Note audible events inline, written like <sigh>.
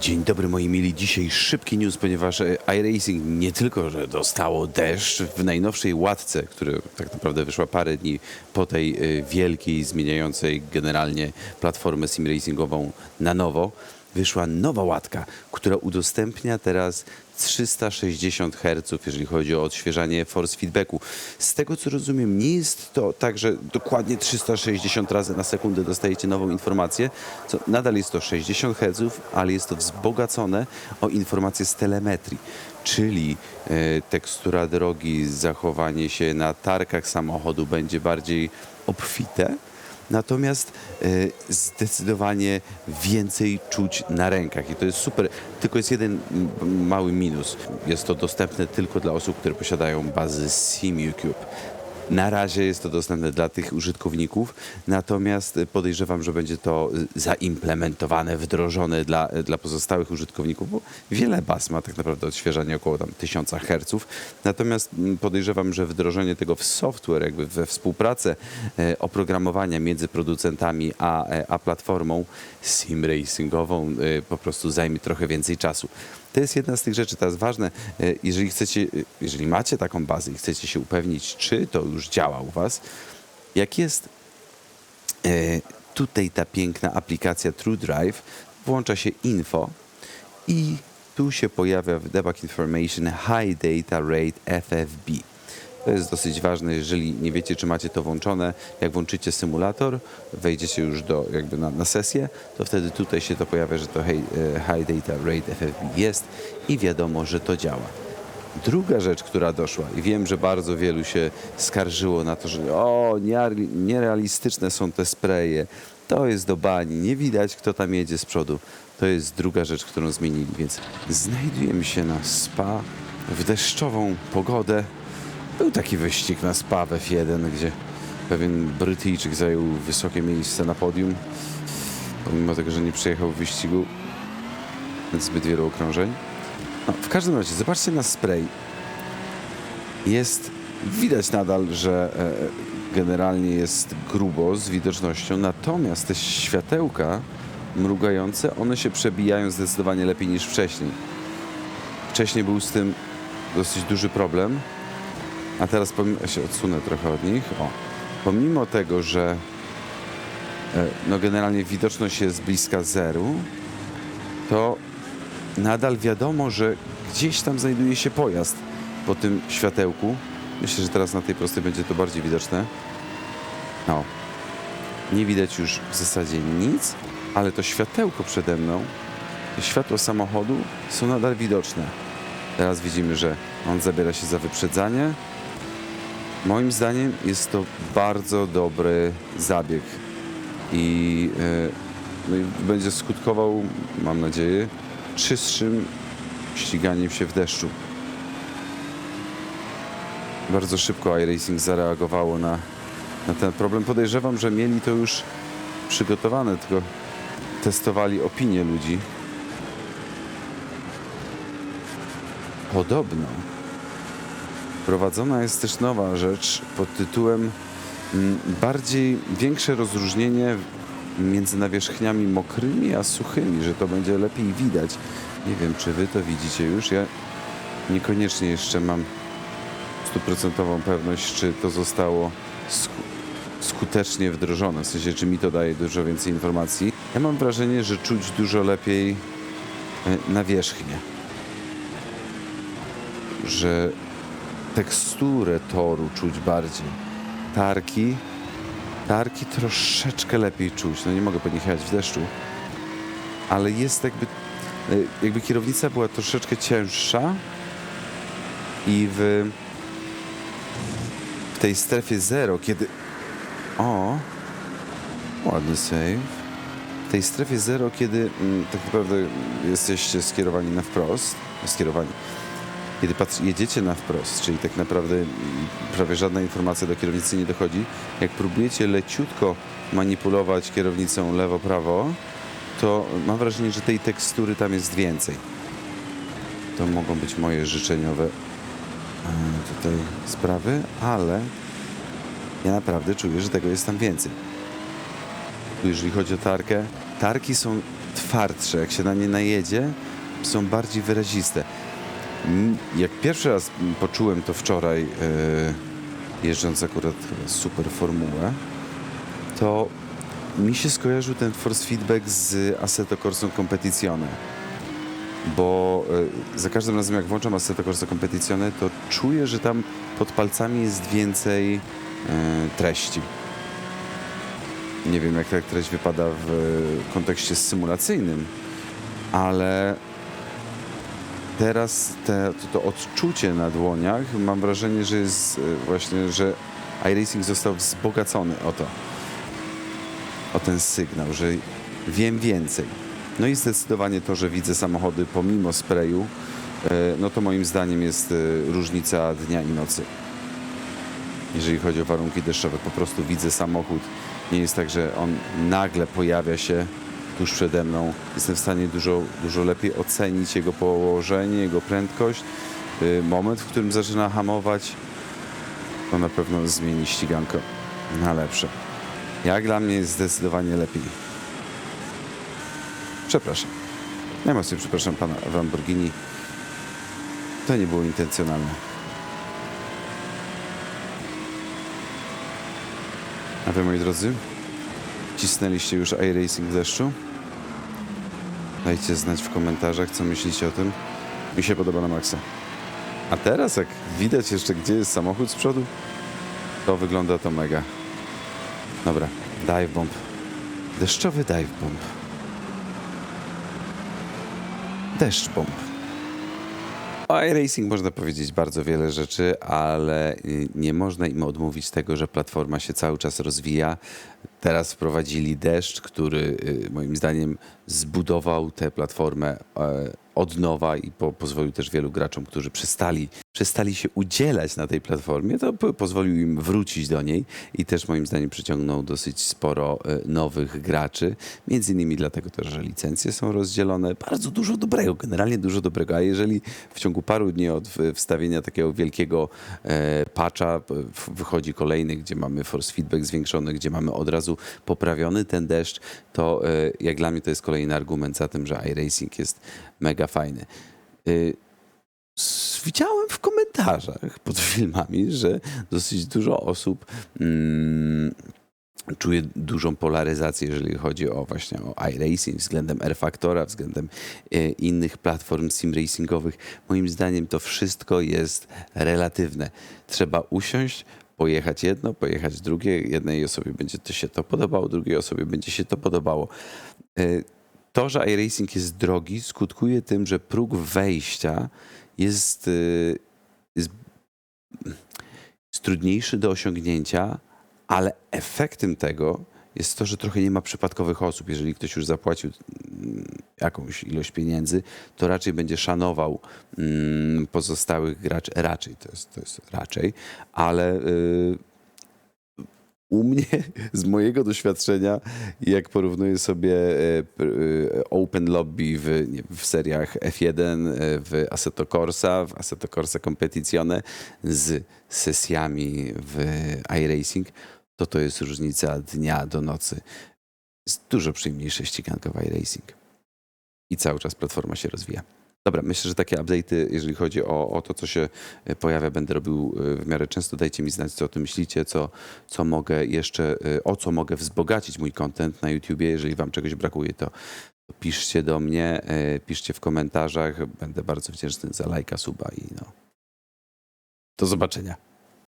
Dzień dobry moi mili, dzisiaj szybki news, ponieważ e, iRacing nie tylko, że dostało deszcz w najnowszej łatce, która tak naprawdę wyszła parę dni po tej e, wielkiej, zmieniającej generalnie platformę simracingową na nowo, wyszła nowa łatka, która udostępnia teraz 360 Hz, jeżeli chodzi o odświeżanie force feedbacku. Z tego co rozumiem, nie jest to tak, że dokładnie 360 razy na sekundę dostajecie nową informację. Co, nadal jest to 60 Hz, ale jest to wzbogacone o informacje z telemetrii, czyli e, tekstura drogi, zachowanie się na tarkach samochodu będzie bardziej obfite. Natomiast e, zdecydowanie więcej czuć na rękach i to jest super. Tylko jest jeden mały minus. Jest to dostępne tylko dla osób, które posiadają bazy SimuCube. Na razie jest to dostępne dla tych użytkowników, natomiast podejrzewam, że będzie to e, zaimplementowane, wdrożone dla, e, dla pozostałych użytkowników, bo wiele baz ma tak naprawdę odświeżanie około tam 1000 Hz. Natomiast mm, podejrzewam, że wdrożenie tego w software, jakby we współpracę e, oprogramowania między producentami a, e, a platformą sim racingową po prostu zajmie trochę więcej czasu. To jest jedna z tych rzeczy teraz ważne. e, Jeżeli chcecie, e, jeżeli macie taką bazę i chcecie się upewnić, czy to już działa u Was, jak jest e, tutaj ta piękna aplikacja TrueDrive, włącza się info i tu się pojawia w Debug Information High Data Rate FFB. To jest dosyć ważne, jeżeli nie wiecie, czy macie to włączone. Jak włączycie symulator, wejdziecie już do, jakby na, na sesję, to wtedy tutaj się to pojawia, że to high, e, high Data Rate FFB jest i wiadomo, że to działa. Druga rzecz, która doszła, i wiem, że bardzo wielu się skarżyło na to, że o, nierealistyczne są te spreje, to jest do bani, nie widać, kto tam jedzie z przodu. To jest druga rzecz, którą zmienili, więc znajdujemy się na spa w deszczową pogodę. Był taki wyścig na spa w F1, gdzie pewien Brytyjczyk zajął wysokie miejsce na podium, pomimo tego, że nie przejechał w wyścigu zbyt wielu okrążeń. No, w każdym razie, zobaczcie na spray. Jest, widać nadal, że e, generalnie jest grubo z widocznością, natomiast te światełka mrugające, one się przebijają zdecydowanie lepiej niż wcześniej. Wcześniej był z tym dosyć duży problem, a teraz się odsunę trochę od nich. O, pomimo tego, że e, no generalnie widoczność jest bliska zeru, to nadal wiadomo, że gdzieś tam znajduje się pojazd po tym światełku. Myślę, że teraz na tej prostej będzie to bardziej widoczne. No, nie widać już w zasadzie nic, ale to światełko przede mną, światło samochodu są nadal widoczne. Teraz widzimy, że on zabiera się za wyprzedzanie. Moim zdaniem jest to bardzo dobry zabieg i, e, no i będzie skutkował, mam nadzieję, czystszym ściganiem się w deszczu. Bardzo szybko iRacing zareagowało na, na ten problem. Podejrzewam, że mieli to już przygotowane, tylko testowali opinie ludzi. Podobno wprowadzona jest też nowa rzecz pod tytułem mm, bardziej większe rozróżnienie między nawierzchniami mokrymi a suchymi, że to będzie lepiej widać. Nie wiem, czy wy to widzicie już. Ja niekoniecznie jeszcze mam stuprocentową pewność, czy to zostało sku- skutecznie wdrożone, w sensie, czy mi to daje dużo więcej informacji. Ja mam wrażenie, że czuć dużo lepiej e, nawierzchnię. Że teksturę toru czuć bardziej. Tarki, tarki troszeczkę lepiej czuć. No nie mogę po nich jechać w deszczu, ale jest jakby, e, jakby kierownica była troszeczkę cięższa i w, w tej strefie zero, kiedy... O, ładny save. W tej strefie zero, kiedy mm, tak naprawdę jesteście skierowani na wprost, skierowani, kiedy jedziecie na wprost, czyli tak naprawdę mm, prawie żadna informacja do kierownicy nie dochodzi, jak próbujecie leciutko manipulować kierownicą lewo-prawo, to mam wrażenie, że tej tekstury tam jest więcej. To mogą być moje życzeniowe e, tutaj sprawy, ale ja naprawdę czuję, że tego jest tam więcej. Jeżeli chodzi o tarkę, tarki są twardsze. Jak się na nie najedzie, są bardziej wyraziste. Mm, Jak pierwszy raz poczułem to wczoraj, e, jeżdżąc akurat super formułę, to mi się skojarzył ten force feedback z Assetto Corsa Competizione. Bo e, za każdym razem jak włączam Assetto Corsa Competizione, to czuję, że tam pod palcami jest więcej e, treści. Nie wiem, jak ta treść wypada w kontekście symulacyjnym, ale teraz te, to, to odczucie na dłoniach, mam wrażenie, że jest e, właśnie, że iRacing został wzbogacony o to, o ten sygnał, że wiem więcej. No i zdecydowanie to, że widzę samochody pomimo sprayu, e, no to moim zdaniem jest e, różnica dnia i nocy. Jeżeli chodzi o warunki deszczowe, po prostu widzę samochód. Nie jest tak, że on nagle pojawia się tuż przede mną. Jestem w stanie dużo, dużo lepiej ocenić jego położenie, jego prędkość. Y, Moment, w którym zaczyna hamować, to na pewno zmieni ściganko na lepsze. Jak dla mnie jest zdecydowanie lepiej. Przepraszam. Najmocniej przepraszam pana w Lamborghini. To nie było intencjonalne. A wy, moi drodzy, cisnęliście już iRacing w deszczu? Dajcie znać w komentarzach, co myślicie o tym. Mi się podoba na maksa. A teraz, jak widać jeszcze, gdzie jest samochód z przodu, to wygląda to mega. Dobra, dive bomb. Deszczowy dive bomb. Deszcz bomb. O iRacing można powiedzieć bardzo wiele rzeczy, ale y, nie można im odmówić tego, że platforma się cały czas rozwija. Teraz wprowadzili deszcz, który y, moim zdaniem zbudował tę platformę e, od nowa i po, pozwolił też wielu graczom, którzy przestali, przestali się udzielać na tej platformie, to po- pozwolił im wrócić do niej i też moim zdaniem przyciągnął dosyć sporo e, nowych graczy. Między innymi dlatego też, że licencje są rozdzielone. Bardzo dużo dobrego, generalnie dużo dobrego. A jeżeli w ciągu paru dni od wstawienia takiego wielkiego e, patcha w- wychodzi kolejny, gdzie mamy force feedback zwiększony, gdzie mamy od razu poprawiony ten deszcz, to e, jak dla mnie to jest kolejny argument za tym, że iRacing jest mega fajny. Widziałem w komentarzach pod <laughs> filmami, że dosyć dużo osób mm, czuje dużą polaryzację, jeżeli chodzi o właśnie o iRacing względem R-Factora, względem e, innych platform sim racingowych. Moim zdaniem to wszystko jest relatywne. Trzeba usiąść, pojechać jedno, pojechać drugie. Jednej osobie będzie to się to podobało, drugiej osobie będzie się to podobało. E, To, że iRacing jest drogi, skutkuje tym, że próg wejścia jest, y, jest, jest trudniejszy do osiągnięcia, ale efektem tego jest to, że trochę nie ma przypadkowych osób. Jeżeli ktoś już zapłacił mm, jakąś ilość pieniędzy, to raczej będzie szanował mm, pozostałych graczy. Raczej, to jest, to jest raczej, ale y, u mnie, <laughs> z mojego doświadczenia, jak porównuję sobie e, e, Open Lobby w, nie, w seriach F1, e, w Assetto Corsa, w Assetto Corsa Competizione z sesjami w iRacing, to to jest różnica dnia do nocy. Jest dużo przyjemniejsze ściganka w iRacing. I cały czas platforma się rozwija. Dobra, myślę, że takie update'y, jeżeli chodzi o, o to, co się e, pojawia, będę robił e, w miarę często. Dajcie mi znać, co o tym myślicie, co, co mogę jeszcze, e, o co mogę wzbogacić mój content na YouTubie. Jeżeli wam czegoś brakuje, to piszcie do mnie, piszcie w komentarzach. Będę bardzo wdzięczny za lajka, suba i no. Do zobaczenia.